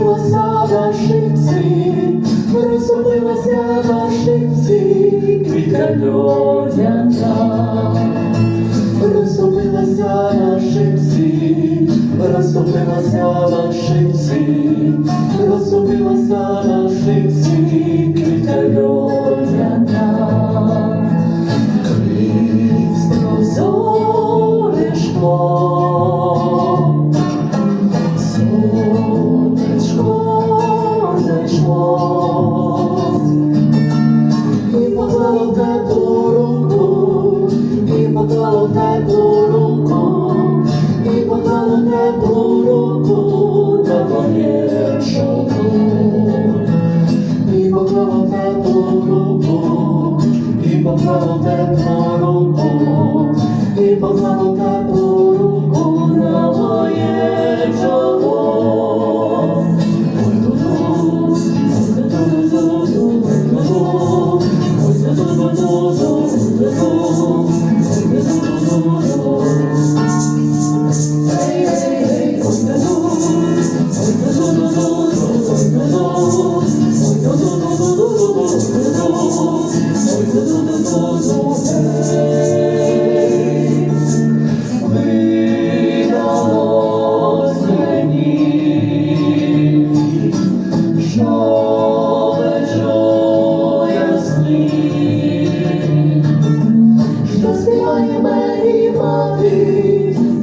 розтопилася на шипці, розтопилася на шипці, квітка льодяна. розтопилася на шипці, розтопилася на шипці, розтопилася на шипці, квітка льодяна. Крізь прозоре теплу руку, і поклав теплу руку, і поклав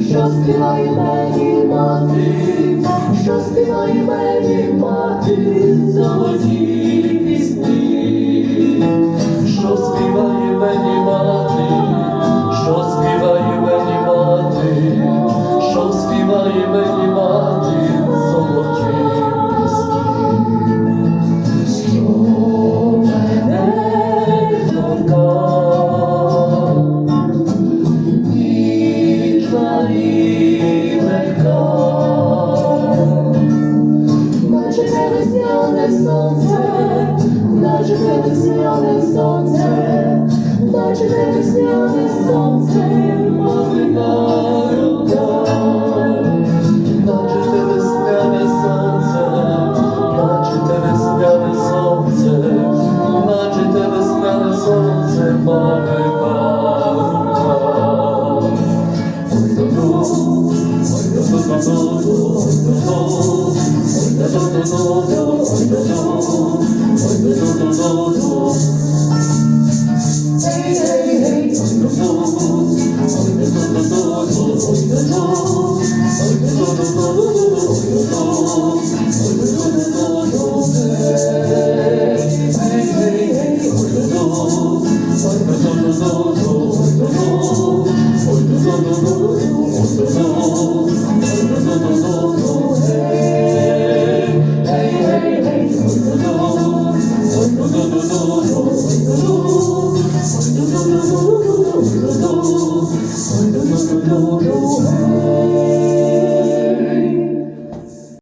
Що співає мені мати, що співає мені мати. Oh,